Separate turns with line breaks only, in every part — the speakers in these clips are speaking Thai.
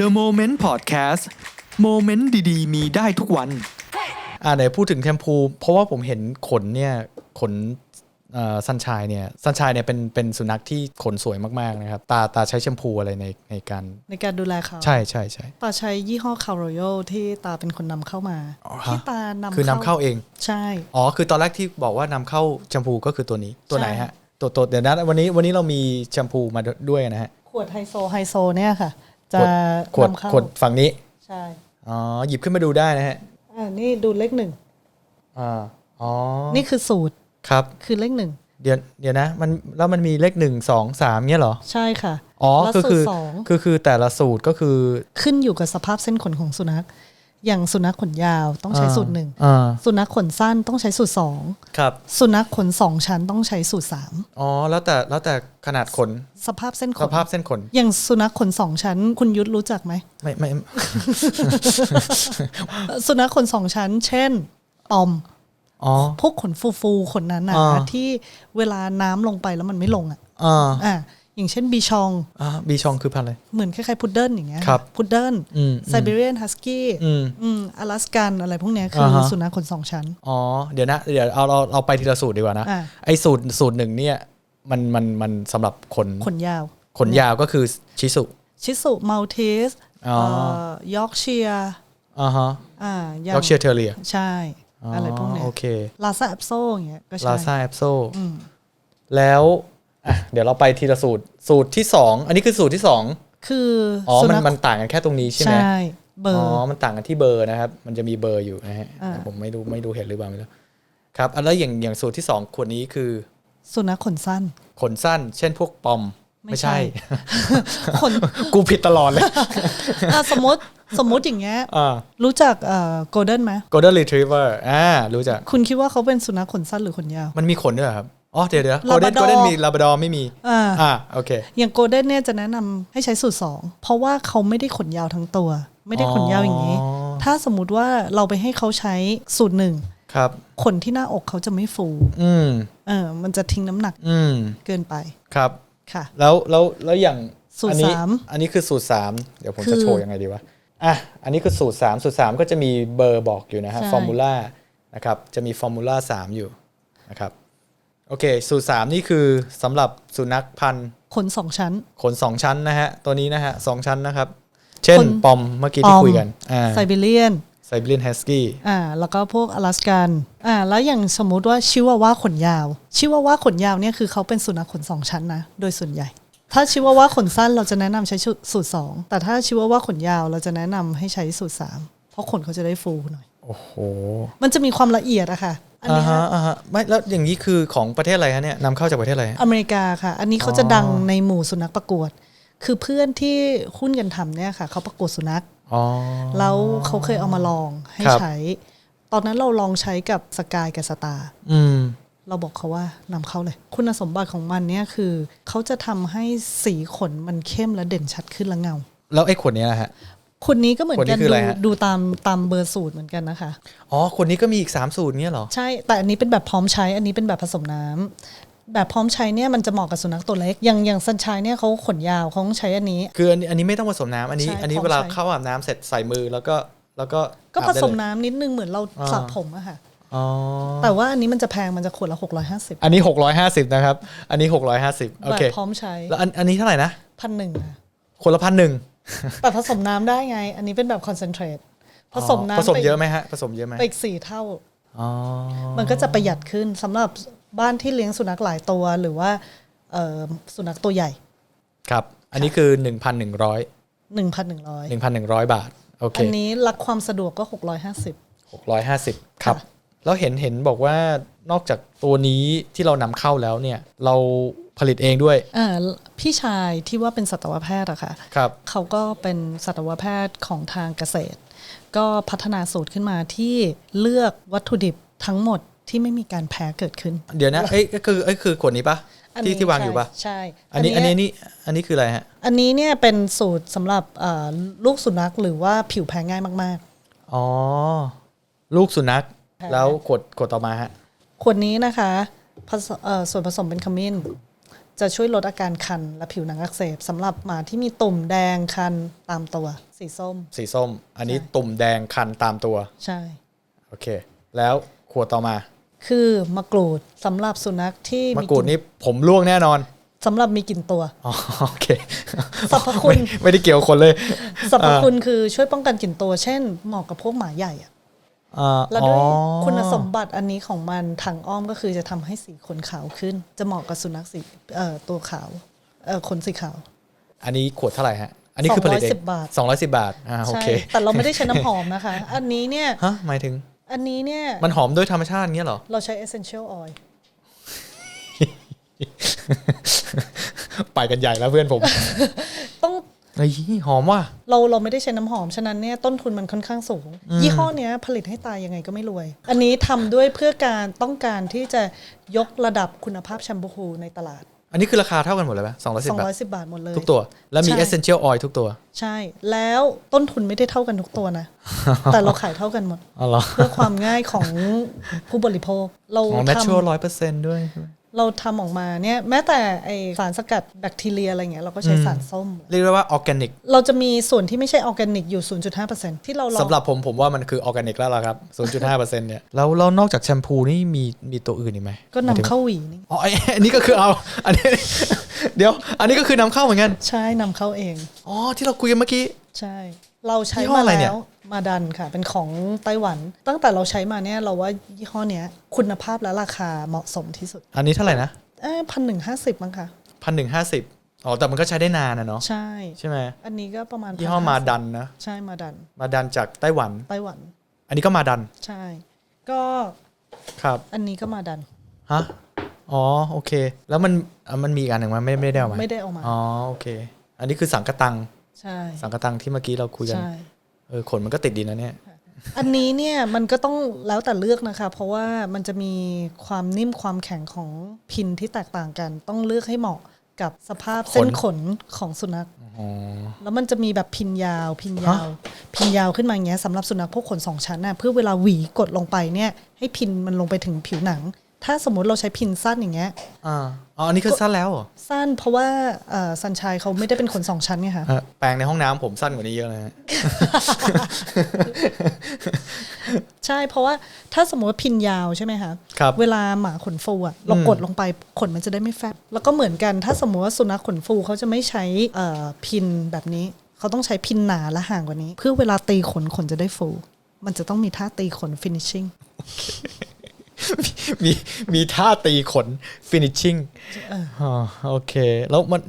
The Moment Podcast โมเมนต์ดีๆ มีได้ทุกวัน
อ่าไหนพูดถึงแชมพู เพราะว่าผมเห็นขนเนี่ยขนสันชายเนี่ยสันชายเนี่ยเป็นเป็นสุนัขที่ขนสวยมากๆนะครับตาตาใช้แชมพูอะไรในในการ
ในการดูแลเขา
ใช่ใช่ใช่
ตาใช้ยี่ห้อคาร์โรโยที่ตาเป็นคนนำเข้ามา
อ๋อฮะ
ที่ตานำ
คือนำเข้าเอง
ใช่
อ๋อคือตอนแรกที่บอกว่านำเข้าแชมพูก็คือตัวนี้ตัวไหน
ใช่
ฮะตัวตัวเดี๋ยวนะวันนี้วันนี้เรามีแชมพูมาด้วยนะฮะ
ขวดไฮโซไฮโซเนี่ยค่ะ จะ
ขวด
นำเข้า
ขวดฝั่งนี้
ใช่
อ๋อ หยิบขึ้นมาดูได้นะฮะ
อ่านี่ดูเลขหนึ่ง
อ่า อ๋อ
นี่คือสูตร
ครับ
คือเลขหนึ่ง
เดี๋ยวเดี๋ยวนะ มันแล้วมันมีเลขหนึ่งสองสามเงี้ยเหรอ
ใช่ค่ะ
อ๋อ
แล้ว
คือ
สู
คื
ต
อ
รสอง
คือคือแต่ละสูตรก็คือ
ขึ้นอยู่กับสภาพเส้นขนของสุนัข อย่างสุนัขขนยาวต้องใช้สูตรหนึ่ง
อ่า
สุนัขขนสั้นต้องใช้สูตรสอง
ครับ
สุนัขขนสองชั้นต้องใช้สูตรสาม
อ๋อแล้วแต่แล้วแต่ขนาดขน
สภาพเส้นข
ส
น
ภาพเส้นขน
อย่างสุนัขขนสองชั้น คุณยุทธรู้จักไหม
ไม่ไม่
สุนัขขนสองชั้น เช่นปอม
อ๋อ
พวกขนฟูฟูๆขนนั้นนะ
อ่า
ที่เวลาน้ำลงไปแล้วมันไม่ลงอะ
อ่า
อ่าอย่างเช่นบีชอง
อ่าบีชองคือพันธุ์อะไร
เหมือนคล้ายๆพุดเดิ้ลอย่างเงี้ย
ครับ
พุดเดิ้ล
อืม
ไซบีเรียนฮัสกี้
อืม
อืมอลาสกันอะไรพวกเนี้ยคืออา
ฮะ
สุนัขขนสองชั้น
อ๋อ เดี๋ยวนะ เดี๋ยวเอาเราเราไปทีละสูตรดีกว่านะ
อ่า
ไอ้สูตรสูตรหนึ่งเนี่ยมันมันมันสำหรับขน
ขนยาว
ขนยาวก็คือชิสุ
ชิสุมัลติส
อ๋อ
ยอร์กเชีย
อ่าฮะ
อ่า
ยอร์กเชียร์เทเรีย
ใช่ อะไรพวกเนี้ย
โอเค
ลาซาแอปโซอย่างเงี้ยก็ใช่
ลาซาแอปโซ
อืม
แล้ว อะเดี๋ยวเราไปทีละสูตรสูตรที่สองอันนี้คือสูตรที่สอง
คือ
อ๋อ
สุ
มัน
นัข
มันต่างกันแค่ตรงนี้ใช่ไหม
ใช่เบอ
อ๋
ร์
อมันต่างกันที่เบอร์นะครับ มันจะมีเบอร์อยู่นะฮะ
อ่า
ผมไม่รู้ไม่รู้เห็นหรือเปล่าไม่รู้ครับอันแล้วอย่างอย่างสูตรที่สองขวดนี้คือ
สุนัขขนสั้น
ขนสั้น เช่นพวกปอม
ไม่
ไม่
ใช่
ใช่
ขน
กูผิดตลอดเลย
อะสมมติสมมติอย่างเงี้ย
อ่า
รู้จักเอ่อโกลเด้นไหม
golden retriever อ่ารู้จัก
คุณคิดว่าเขาเป็นสุนัขขนสั้นหรือขนยาว
มันมีขนด้วยเหรอครับอ๋อเดี๋ยวเดี๋ยว golden
Labrador
golden มี labrador ไม่มี
อ่า
อ่าโอเค
อย่างโกลเด้นเนี่ยจะแนะนำให้ใช้สูตรสองเพราะว่าเขาไม่ได้ขนยาวทั้งตัว ไม่ได้ขนยาวอย่างนี้
อ๋อ
ถ้าสมมุติว่าเราไปให้เขาใช้สูตรหนึ่ง
ครับ
ขนที่หน้าอกเขาจะไม่ฟู
อืม
เออมันจะทิ้งน้ำหนัก
อืม
เกินไป
ครับ
ค่ะ
แล้วแล้วแล้วอย่าง
สูตร
อันนี้
สาม
อันนี้คือสูตรสามเดี๋ยวผม
คือ
จะโชว์ยังไงดีวะอะอันนี้คือสูตรสามสูตรสามก็จะมีเบอร์บอกอยู่นะฮะ
ใช่
ฟอร์มูล่านะครับจะมีฟอร์มูล่าสามอยู่นะครับ โอเค สูตรสามนี่คือสำหรับสุนัขพันธุ์
ขนสองชั้น
ขนสองชั้นนะฮะ ตัวนี้นะฮะสองชั้นนะครับ เช่น
ขน
ปอมเมื่อกี้ที่
ปอม
คุยกันอ่า
ไซบีเรียน
ไซบีเรียนฮัสกี้
อ่าแล้วก็พวกอลาสกันอ่าแล้วอย่างสมมุติว่าชิวาว่าขนยาว ชิวาว่าขนยาวเนี่ยคือเขาเป็นสุนัขขนสองชั้นนะโดยส่วนใหญ่ ถ้าชิวาว่าขนสั้นเราจะแนะนำใช้สูตรสองแต่ถ้าชิวาว่าขนยาวเราจะแนะนำให้ใช้สูตรสามเพราะขนเขาจะได้ฟูหน่อย
โอ้โห
มันจะมีความละเอียดอะค่ะ อัน
อ่า
เนี้ย
ฮะอ่าฮะไม่แล้วอย่างนี้คือของประเทศอะไรฮะเนี่ยนำเข้าจากประเทศอะไรฮะ
อเมริกาค่ะ อันนี้เขาจะดังในหมู่สุนัขประกวด คือเพื่อนที่หุ้นกันทำเนี่ยค่ะเขาประกวดสุนัข
อ๋อ
แล้วเขาเคยเอามาลองให้
ครับ
ใช้ ตอนนั้นเราลองใช้กับสกายกับสตาร์
อืม
เราบอกเขาว่านำเข้าเลย คุณสมบัติของมันเนี่ยคือเขาจะทำให้สีขนมันเข้มและเด่นชัดขึ้นและเงา
แล้วไอ้ขวดนี้นะฮะ
คนนี้ก็เหมือนกัน
ขวดนี้คือ
ดู
อะไรฮะ
ดูตามตามเบอร์สูตรเหมือนกันนะคะ
อ๋อขวดนี้ก็มีอีก 3 สูตรเนี้ยเหรอ
ใช่ แต่อันนี้เป็นแบบพร้อมใช้ อันนี้เป็นแบบผสมน้ำแบบพร้อมใช้เนี่ยมันจะเหมาะกับสุนัขตัวเล็ก อย่างอย่างสันชายเนี่ยเขาขนยาวเขาต้องใช้อันนี้
คืออันนี้อันนี้ไม่ต้องผสมน้ำอันนี้
ใช่
อันนี้
พร้อม
เวลา
ใช้
เข้าอาบน้ำเสร็จใส่มือแล้วก็แล้วก็
ก็
อาบ
ผ
ได้
สม
เลย
น้ำนิดนึงเหมือนเรา
อ่า
สระผมอะค่ะ
อ๋อ
แต่ว่าอันนี้มันจะแพงมันจะขวดละ650
อันนี้650นะครับ อันนี้650โอ
แบบ
เค
พร้อมใช้
แล้วอันอันนี้เท่าไหร่นะ
พันหนึ่งอะ
คนละพันหนึ่ง
แต่ผสมน้ำได้ไง อันนี้เป็นแบบคอนเซนเทรตผสมน้ำ
ผสม
ป
เยอะไหมฮะผสมเยอะไหม
ไปอีกสี่เท่า
อ๋อ
มันก็จะประหยัดขึ้นสำหรับบ้านที่เลี้ยงสุนัขหลายตัวหรือว่าเอ่อสุนัขตัวใหญ่
ครับ อันนี้คือ1,100
1,100
1,100บาทโอเค
อันนี้รักความสะดวกก็650
650ครับ
ค่ะ
แล้วเห็นเห็นบอกว่านอกจากตัวนี้ที่เรานำเข้าแล้วเนี่ย เราผลิตเองด้วย
อ่า พี่ชายที่ว่าเป็นสัตวแพทย์อะค่ะ
ครับ
เขาก็เป็นสัตวแพทย์ของทางเกษตร ก็พัฒนาสูตรขึ้นมาที่เลือกวัตถุดิบทั้งหมดที่ไม่มีการแพ้เกิดขึ้น
เดี๋ยวนะเอ้ยก็คือเอ้ยคือขวดนี้ปะ
อัน
ที่
นี้
ที่วางอยู่ปะ
ใช่
อันนี้อันนี้นี่อันนี้คืออะไรฮะ
อันนี้เนี่ยเป็นสูตรสำหรับเอ่อลูกสุนัขหรือว่าผิวแพ้ง่ายมาก
อ๋อ ลูกสุนัข
ค่ะ
แล้วขวดขวดต่อมาฮะ
ๆขวดนี้นะคะผสเอ่อส่วนผสมเป็นขมิ้น จะช่วยลดอาการคันและผิวหนังอักเสบสำหรับหมาที่มีตุ่มแดงคันตามตัว สีส้ม
สีส้ม อันนี้
ใช่
ตุ่มแดงคันตามตัว
ใช่
โอเค แล้วขวดต่อมา
คือมะกรูดสำหรับสุนัขที่
มะกรูดนี่ผมร่วงแน่นอน
สำหรับมีกลิ่นตัว
อ๋อโอเค
สรรพคุณ
ไม่ไม่ได้เกี่ยวคนเลย
สรรพคุณคือช่วยป้องกันกลิ่นตัว เช่นเหมาะกับพวกหมาใหญ่อะ
อ่า
แล้วด้วย
อ๋อ
คุณสมบัติอันนี้ของมันทางอ้อมก็คือจะทำให้สีขนขาวขึ้น จะเหมาะกับสุนัขสีเอ่อตัวขาวเอ่อขนสีขาว
อันนี้ขวดเท่าไหร่ฮะอันนี้คือผลิตเอง
210บาท
สองร้อยสิบบาทอ่าโอ
ใช่
เค
แต่เราไม่ได้ใช้น้ำหอมนะคะ อันนี้เนี่ย
ฮะหมายถึง
อันนี้เนี่ย
มันหอมด้วยธรรมชาติเงี้ยเหรอ
เราใช้ essential oil
ไปกันใหญ่แล้วเพื่อนผม
ต้อง
ไอ้ยหอมว่ะ
เราเราไม่ได้ใช้น้ำหอม ฉะนั้นเนี่ยต้นทุนมันค่อนข้างสูง ยี่ห้อเนี้ยผลิตให้ตายยังไงก็ไม่รวย อันนี้ทำด้วยเพื่อการต้องการที่จะยกระดับคุณภาพแชมพูในตลาด
อันนี้คือราคาเท่ากันหมดเลยไหมสองร้อยสิบบาท
210 บาทหมดเลย
ทุกตัว แล้วมี
ใช่
essential oil ทุกตัว
ใช่ แล้วต้นทุนไม่ได้เท่ากันทุกตัวนะ แต่เราขายเท่ากันหมด
อ๋อเหรอ
เพื่อความง่ายของผู้บริโภค เรา
อ๋อ
ท
natural ร้อยเปอร์เซ็นต์ด้วยใช่ไหมำ
เราทำออกมาเนี่ยแม้แต่ไอสารสกัดแบคทีเรียอะไรเงี้ยเราก็ใช้
อืม
สารส้ม
เรียกได้ว่าออร์แกนิก
เราจะมีส่วนที่ไม่ใช่ออร์แกนิกอยู่ 0.5%ที่เราลอง
สำหรับผมผมว่ามันคือออร์แกนิกแล้วล่ะครับ 0.5%เนี่ยแล้วแล้วนอกจากแชมพูนี่มีมีตัวอื่นอีกไหม
ก็นำเข้าหวีนี่
อ๋อไอ้อันนี้ก็คือเอาอันนี้เดี๋ยว อันนี้ก็คือนำเข้าเหมือนกัน
ใช่นำเข้าเอง
อ๋อที่เราคุยกันเมื่อกี้
ใช่ เราใช้
ยี่ห้อ
มา
อะไรเนี่ย
แล้วมาดันค่ะ เป็นของไต้หวัน ตั้งแต่เราใช้มาเนี่ยเราว่ายี่ห้อเนี้ยคุณภาพและราคาเหมาะสมที่สุด
อันนี้เท่าไหร่นะ
เอ้พันหนึ่งห้าสิบมั้งคะ
พันหนึ่งห้าสิบอ๋อแต่มันก็ใช้ได้นานนะเนาะ
ใช่
ใช่ไหม
อันนี้ก็ประมาณ
ยี่ห้อ
1,050
มาดันนะ
ใช่มาดัน
มาดันจากไต้หวัน
ไต้หวัน
อันนี้ก็มาดัน
ใช่ ก็
ครับ
อันนี้ก็มาดัน
ฮะอ๋อโอเค แล้วมันอะมันมีอีกอันหนึ่งมันไม่ไม่ได้เอามา
ไม่ได้เอามา
อ๋อโอเค อันนี้คือสังกะตัง
ใช่
สังกะตังที่เมื่อกี้เราคุยกัน
ใช่
เออขนมันก็ติดดีนะเนี่ย
อันนี้เนี่ยมันก็ต้องแล้วแต่เลือกนะคะ เพราะว่ามันจะมีความนิ่มความแข็งของพินที่แตกต่างกัน ต้องเลือกให้เหมาะกับสภาพเส้นขนของสุนัข
อ๋อ
แล้วมันจะมีแบบพินยาว พินยาว พินยาวขึ้นมาอย่างเงี้ยสำหรับสุนัขพวกขนสองชั้นน่ะเพื่อเวลาหวีกดลงไปเนี่ย ให้พินมันลงไปถึงผิวหนัง ถ้าสมมติเราใช้พินสั้นอย่างเงี้ย
อ่าอ๋ออันนี้คือสั้นแล้วเหรอ
สั้นเพราะว่าเอ่อสันชายเขาไม่ได้เป็นขนสองชั้นไงคะ
เออแปรงในห้องน้ำผมสั้นกว่านี้เยอะเลยฮะ
ใช่เพราะว่าถ้าสมมติว่าพินยาวใช่ไหมคะ
ครับ
เวลาหมาขนฟูอะเรา
อืม
กดลงไปขนมันจะได้ไม่แฟบแล้วก็เหมือนกันถ้าสมมติว่าสุนัขขนฟูเขาจะไม่ใช้เอ่อพินแบบนี้เขาต้องใช้พินหนาและห่างกว่านี้ เพื่อเวลาตีขนขนจะได้ฟู มันจะต้องมีท่าตีขน finishing
มีมีท่าตีขน finishing อ๋อโอเค แล้วมัน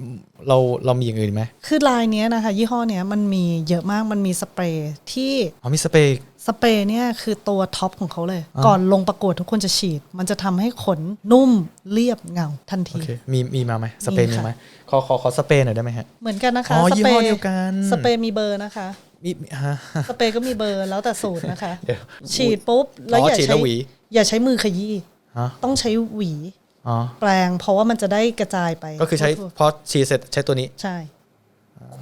เราเรามีอย่างอื่นไหม
คือลายเนี้ยนะคะ ยี่ห้อเนี้ยมันมีเยอะมากมันมีสเปรย์ที่
อ๋อมีสเปรย์
สเปรย์เนี่ยคือตัวท็อปของเขาเลย ก่อนลงประกวดทุกคนจะฉีด มันจะทำให้ขนนุ่มเรียบเงาทัน
โอ
ที
เค มีมีมาไหมสเปรย์
มี
มี
ค่ะ
ไหมขอขอขอสเปรย์หน่อยได้ไหมฮะ
เหมือนกันนะคะ
อ๋อ
ส
ยี่
เปร
ห้อ
ย์
เดียวกัน
สเปรย์มีเบอร์นะคะ
มีมีฮะ
สเปรย์ก็มีเบอร์แล้วแต่สูตรนะคะ
เดี๋ยว
ฉีดปุ๊บ แล้ว
อ๋อ
อย่า
ฉีดแล้
ใช้
วหวี
อย่าใช้มือขยี้
ฮะ
ต้องใช้หวี
อ๋อ
แปรงเพราะว่ามันจะได้กระจายไป
ก็คือใช้
ทั่ว
พอฉีดเสร็จใช้ตัวนี้
ๆใช่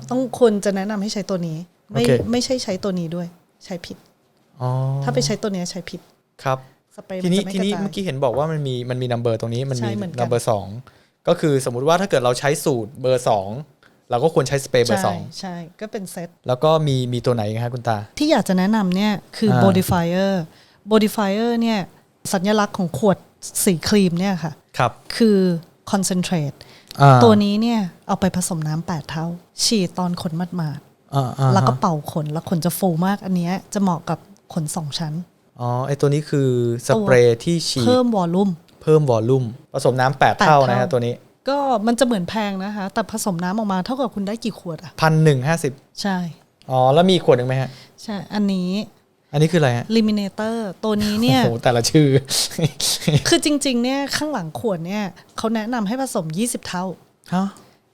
ต้องควรจะแนะนำให้ใช้ตัวนี้ ไม่
โอเค
ไม่ใช่ใช้ตัวนี้ด้วย ใช้ผิด
อ๋อ
ถ้าไปใช้ตัวเนี้ยใช้ผิด
ครับ
สเปรย์
ที
มัน
นี้
จะไม่
ที
กระ
นี้
จาย
เมื่อกี้เห็นบอกว่ามันมีมันมีนัมเบอร์ตรงนี้มันมี
ใช่เหมือนกัน
นัมเบอร์สองก็คือสมมุติว่าถ้าเกิดเราใช้สูตรเบอร์สองเราก็ควรใช้สเปรย์เบอร์ส
ใช่
อง
ใช่ก็เป็นเซต
แล้วก็มีมีตัวไหนอีกครับคุณตา
ที่อยากจะแนะนำเนี่ยคือ
อ่า
Bodifier Bodifier เนี่ย สัญลักษณ์ของขวดสีครีมเนี่ยค่ะ
ครับ
คือ concentrate
อ่า
ตัวนี้เนี่ยเอาไปผสมน้ำแปดเท่า ฉีดตอนขนมัดมาด
อ่าอ่า
ๆแล้วก็
ฮะ
เป่าขน แล้วขนจะฟูมากอันเนี้ยจะเหมาะกับขนสองชั้น
อ๋อ ไอตัวนี้คือสเปรย์ที่ฉีด
เพิ่มวอลลุ่ม
เพิ่มวอลลุ่ม ผสมน้ำแปด
แปด
เท่า
เท่าน
นะฮะตัวนี้
ก็มันจะเหมือนแพงนะคะ แต่ผสมน้ำออกมาเท่ากับคุณได้กี่ขวดอะ
พันหนึ่งห้าสิบ
ใช่
อ๋อ แล้วมีอีกขวดหนึ่งไหมฮะ
ใช่ อันนี้
อันนี้คืออะไรฮะ
Liminator ตัวนี้เนี่ย
โอ้โหแต่ละชื่อ
คือจริง ๆ เนี่ยข้างหลังขวดเนี่ยเขาแนะนำให้ผสม 20 เท่า
ฮะ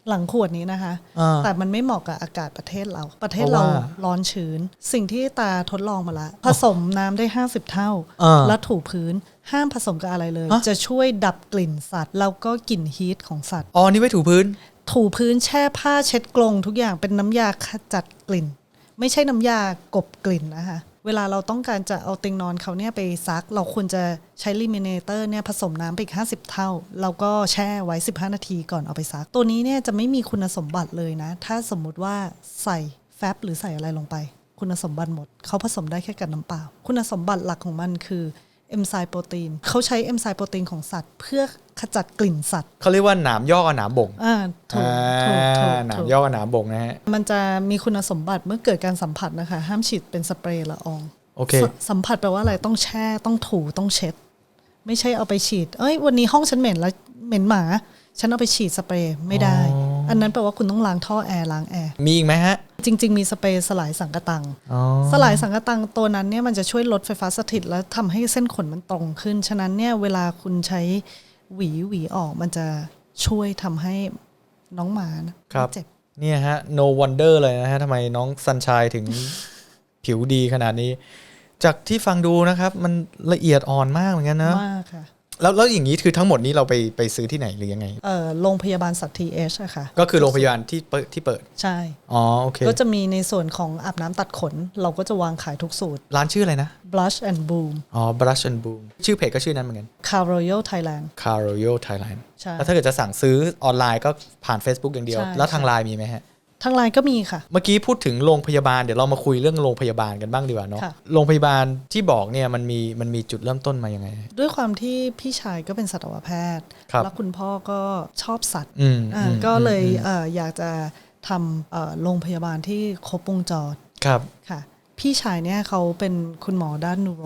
หลังขวดนี้นะคะ
อ่า
แต่มันไม่เหมาะกับอากาศประเทศเรา ประเทศ
เพ
เรา
ราะว่า
ร้อนชื้น สิ่งที่ตาทดลองมาละ ผสมน้ำได้ 50 เท่า
อ่า
แล้วถูพื้นห้ามผสมกับอะไรเลย
ฮะ
จะช่วยดับกลิ่นสัตว์ แล้วก็กลิ่นฮีทของสัตว์
อ๋อนี่ไว้ถูพื้น
ถูพื้นแช่ผ้าเช็ดกรงทุกอย่างเป็นน้ำยาขจัดกลิ่น ไม่ใช่น้ำยากบกลิ่นนะคะ เวลาเราต้องการจะเอาเตียงนอนเขาเนี่ยไปซัก เราควรจะใช้ลิมิเนเตอร์เนี่ยผสมน้ำไปอีก 50 เท่า แล้วก็แช่ไว้ 15 นาทีก่อนเอาไปซัก ตัวนี้เนี่ยจะไม่มีคุณสมบัติเลยนะ ถ้าสมมุติว่าใส่แฟบหรือใส่อะไรลงไป คุณสมบัติหมด เขาผสมได้แค่กับน้ำเปล่า คุณสมบัติหลักของมันคือ เอนไซม์โปรตีนเขาใช้เอนไซม์โปรตีนของสัตว์ เพื่อขจัดกลิ่นสัตว์
เขาเรียกว่าหนามย่อกับหนามบ่ง
อ่าถูกถูกถูก
อ่าหนาม
ถูก
ย่อกับหนามบ่งนะฮะ
มันจะมีคุณสมบัติเมื่อเกิดการสัมผัสนะคะ ห้ามฉีดเป็นสเปรย์ละออง
โอเค
สสัมผัสแปลว่าอะไรต้องแช่ต้องถูต้องเช็ด ไม่ใช่เอาไปฉีด เอ้ย วันนี้ห้องฉันเหม็นแล้วเหม็นหมาฉันเอาไปฉีดสเปรย์ไม่ได้
อ๋ออั
อันนั้นแปลว่าคุณต้องล้างท่อแอร์ล้างแอร์
มีอีกไหมฮะ
จริง ๆ มีสเปรย์สลายสังกะตัง
อ๋อ
สลายสังกะตังตัวนั้นเนี่ยมันจะช่วยลดไฟฟ้าสถิต และทำให้เส้นขนมันตรงขึ้น ฉะนั้นเนี่ยเวลาคุณใช้หวีหวีออกมันจะช่วยทำให้น้องหมานะครับ ไม่เจ็บ
เนี่ยฮะ no wonder เลยนะฮะทำไมน้องซันชายถึง ผิวดีขนาดนี้ จากที่ฟังดูนะครับ มันละเอียดอ่อนมากเหมือนกันนะ
มากค่ะ
แล้วแล้วอย่างนี้คือทั้งหมดนี้เราไปไปซื้อที่ไหนหรือยังไง
เอ่อโรงพยาบาลสัตว์ทีเอชอะค่ะ
ก็คือโรงพยาบาลที่เปิดที่เปิด
ใช่
อ๋อโอเค
ก็จะมีในส่วนของอาบน้ำตัดขน เราก็จะวางขายทุกสูตร
ร้านชื่ออะไรนะ
blush and boom
อ๋อ Brush and Boom ชื่อเพจก็ชื่อนั้นเหมือนกัน
car royal thailand
Car Royal Thailand
ใช่
แล้วถ้าเกิดจะสั่งซื้อออนไลน์ก็ผ่าน Facebook อย่างเดียว
ใช่
แล้วทางไลน์มีไหมฮะ
ทางไลน์ก็มีค่ะ
เมื่อกี้พูดถึงโรงพยาบาลเดี๋ยวเรามาคุยเรื่องโรงพยาบาลกันบ้างดีกว่าเนาะ
ค่ะ
โรงพยาบาลที่บอกเนี่ยมันมีมันมีจุดเริ่มต้นมายังไงฮะ
ด้วยความที่พี่ชายก็เป็นสัตวแพทย์
ครับ
แล้วคุณพ่อก็ชอบสัตว์
อืม
อ่า
อืม
ก็เลย
อืม
เอ่ออยากจะทำเอ่อโรงพยาบาลที่ครบวงจร
ครับ
ค่ะ พี่ชายเนี่ยเขาเป็นคุณหมอด้านนูโร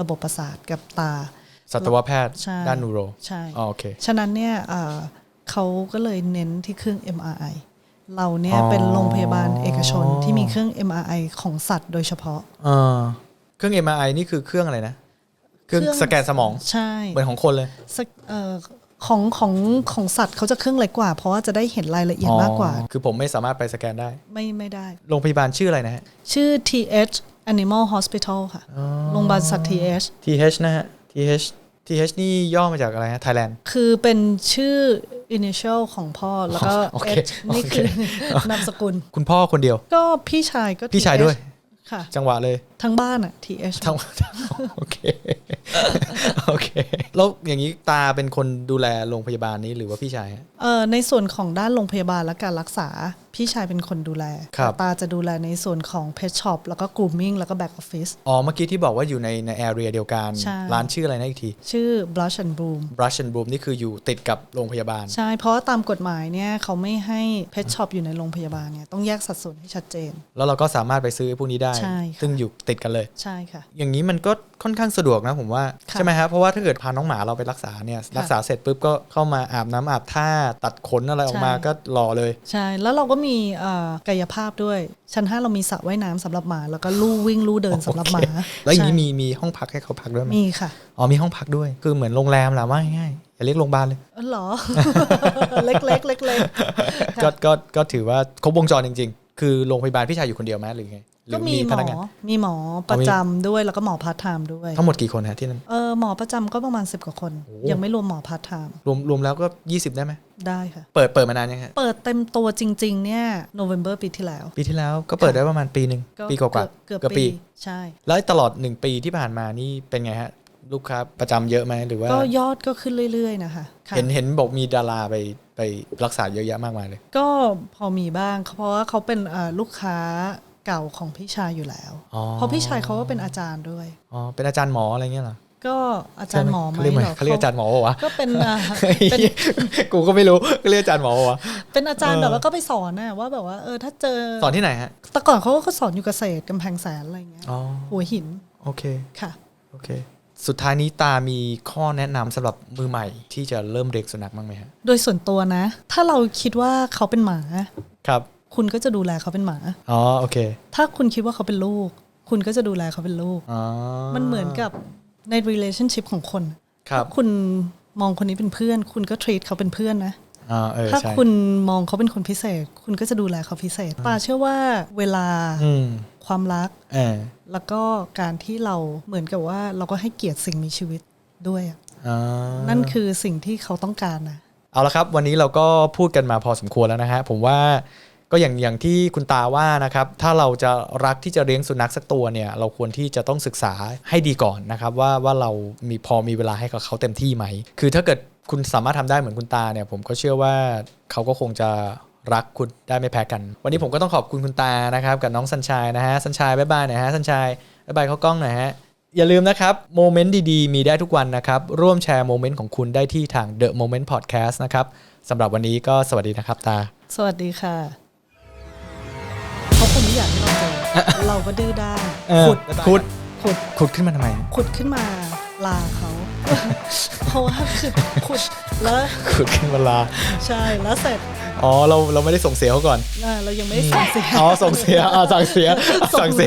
ระบบประสาทกับตา
สัตวแพทย์
ใช่
ด้านนูโร
ใช่
อ๋อโอเค
ฉะนั้นเนี่ยเอ่อเขาก็เลยเน้นที่เครื่อง MRI เราเนี่ย
อ๋อ
เป็นโรงพยาบาลเอกชนที่มีเครื่อง MRI ของสัตว์โดยเฉพาะ
เออเครื่อง MRI นี่คือเครื่องอะไรนะเครื่อง
เครื่อง
สแกนสมอง
ใช่
เหมือนของคนเลย
สักเอ่อของของของสัตว์เขาจะเครื่องเล็กกว่า เพราะว่าจะได้เห็นรายละเอียดมากกว่า
อ๋อคือผมไม่สามารถไปสแกนได้
ไม่ไม่ได้
โรงพยาบาลชื่ออะไรนะฮะ
ชื่อ TH Animal Hospital ค่ะ โรงพยาบาลสัตว์ TH
TH นะฮะ TH TH นี่ย่อมาจากอะไรฮะ Thailand
คือเป็นชื่อ initial ของพ่อแล้วก็
โอเค
H นี่คือนามสกุล
คุณพ่อคนเดียว
ก็พี่ชายก็
พี่ชาย
TH
ด้วย
ค่ะ
จังหวะเลย
ทั้งบ้านอะ TH
ทั้งโอเคโอเคแล้วอย่างนี้ตาเป็นคนดูแลโรงพยาบาลนี้หรือว่าพี่ชายฮะ
เอ่อในส่วนของด้านโรงพยาบาลและการรักษา พี่ชายเป็นคนดูแล
ครับ
ตาจะดูแลในส่วนของ pet shop แล้วก็ grooming แล้วก็ back office
อ๋อเมื่อกี้ที่บอกว่าอยู่ในในแอเรียเดียวกัน
ใช่
ร้านชื่ออะไรนะอีกที
ชื่อ blush and bloom
Brush and Broom นี่คืออยู่ติดกับโรงพยาบาล
ใช่ เพราะว่าตามกฎหมายเนี่ยเขาไม่ให้ pet shop อยู่ในโรงพยาบาลเนี่ยต้องแยกสัดส่วนให้ชัดเจน
แล้วเราก็สามารถไปซื้อพวกนี้ได้
ใช่ค่ะ
ซึ่งอยู่ติดกันเลย
ใช่ค่ะ
อย่างนี้มันก็ค่อนข้างสะดวกนะผมว่า
ค่ะ
ใช่ไหมครับเพราะว่าถ้าเกิดพาน้องหมาเราไปรักษาเนี่ย
ค่ะ
รักษาเสร็จปุ๊บก็เข้ามาอาบน้ำอาบท่าตัดขนอะไรออกมา
ใช่
ก็รอเลย
ใช่ แล้วเราก็มีเอ่อกายภาพด้วย ชั้นห้าเรามีสระว่ายน้ำสำหรับหมา แล้วก็ลู่วิ่งลู่เดินสำหรับหมา
โอเคแล้วอย่างนี้
ใช่
มีมีห้องพักให้เขาพักด้วยไหม
มีค่ะ
อ๋อมีห้องพักด้วยคือเหมือนโรงแรมแหละว่าง่ายๆอย่าเรียกโรงพยาบาลเลย
อ๋อเหรอ เล็กๆเล็กๆ
ก็
ค่ะ
ก็ก็ถือว่าครบวงจรจริง ๆ คือโรงพยาบาลพี่ชายอยู่คนเดียวไหมหรือไงหรื
ก็
อ
มีห
พ
ม
นั
อ
กงาน
มีหมอประจำด้วยแล้วก็หมอพาร์ทไทม์ด้วย
ทั้งหมดกี่คนฮะที่นั่น
เออหมอประจำก็ประมาณ 10 กว่าคน
โอ้
ยังไม่รวมหมอพาร์ทไทม์
รวมรวมแล้วก็ 20 ได้ไหม
ได้ค่ะ
เปิดเปิดมานานยังฮะ
เปิดเต็มตัวจริง ๆ เนี่ยโนเวม ber ปีที่แล้ว
ปีที่แล้วก็เปิดได้ประมาณปีหนึ่งปีกว่าๆ
เกือบ
เกือบ
ปี
ปี
ใช่
แล้วตลอดหนึ่งปีที่ผ่านมานี่เป็นไงฮะลูกค้าประจำเยอะไหมหรือว่า
ก็ยอดก็ขึ้นเรื่อยๆนะคะค่ะ
เห็นเห็นบอกมีดาราไปไปรักษาเยอะแยะมากมายเลย
ก็พอมีบ้างเพราะว่าเขาเป็นเอ่อลูกค้า เก่าของพี่ชายอยู่แล้ว
อ๋อ
เพราะพี่ชายเขาก็เป็นอาจารย์ด้วย
อ๋อ เป็นอาจารย์หมออะไรเงี้ยเหรอ
ก็อาจารย์หมอไหม
เขาเรียก
เหรอ
เขาเรียกอาจารย์หมอปะวะ
ก็เป็นอ่า
เฮ้ย
เป็น
กูก็ไม่รู้เขาเรียกอาจารย์หมอปะวะ
เป็นอาจารย์
เออ
แบบว่าก็ไปสอนนะว่าแบบว่าเออถ้าเจอ
สอนที่ไหนฮะ
แต่ก่อนเขาก็สอนอยู่เกษตรกำแพงแสนอะไรอย่างเงี้ย
อ๋อ
หัวหิน
โอเค
ค่ะ
โอเคสุดท้ายนี้ตามีข้อแนะนำสำหรับมือใหม่ ที่จะเริ่มเด็กสุนัขบ้างไหมฮะ
โดยส่วนตัวนะ ถ้าเราคิดว่าเขาเป็นหมา
ครับ
คุณก็จะดูแลเขาเป็นหมา
อ๋อโอเค
ถ้าคุณคิดว่าเขาเป็นลูก คุณก็จะดูแลเขาเป็นลูก
อ๋อ
มันเหมือนกับใน relationship ของคน
ครับ
คุณมองคนนี้เป็นเพื่อน คุณก็ treat เขาเป็นเพื่อนนะ
อ่าเออ
ถ้า
ใช่
คุณมองเขาเป็นคนพิเศษ คุณก็จะดูแลเขาพิเศษปาเชื่อว่าเวลา
อืม
ความรัก
เออ
แล้วก็การที่เราเหมือนกับว่าเราก็ให้เกียรติสิ่งมีชีวิตด้วยอะ
อ่า
นั่นคือสิ่งที่เขาต้องการนะ
เอาละครับ วันนี้เราก็พูดกันมาพอสมควรแล้วนะฮะผมว่า ก็อย่างอย่างที่คุณตาว่านะครับถ้าเราจะรักที่จะเลี้ยงสุนัขสักตัวเนี่ยเราควรที่จะต้องศึกษาให้ดีก่อนนะครับว่าว่าเรามีพอมีเวลาให้กับเขาเต็มที่ไหม คือถ้าเกิดคุณสามารถทำได้เหมือนคุณตาเนี่ยผมก็เชื่อว่าเขาก็คงจะรักคุณได้ไม่แพ้กัน วันนี้ผมก็ต้องขอบคุณคุณตานะครับกับน้องสัญชัยนะฮะสัญชัยบ๊ายบายหน่อยฮะสัญชัยบ๊ายบายเขากล้องหน่อยฮะอย่าลืมนะครับโมเมนต์ดีๆ มีได้ทุกวันนะครับ ร่วมแชร์โมเมนต์ของคุณได้ที่ทาง The Moment Podcast นะครับสำหรับวันนี้ก็สวัสดีนะครับตา
สวัสดีค่ะ คงไม่อยากให้เราเจอเราก็ดื้อด้าน
เออ
ขุด
ขุด
ขุด
ขุดขึ้นมาทำไม
ขุดขึ้นมาลาเขา เพราะว่าคือขุดแล้ว
ขุดขึ้นมาลา
ใช่แล้วเสร็จ
อ๋อเราเราไม่ได้ส่งเสียเขาก่อน
อ่าเรายังไม่ได้สั่งเสีย
อ๋อส่งเสียอ่าสั่งเสียสั่งเสีย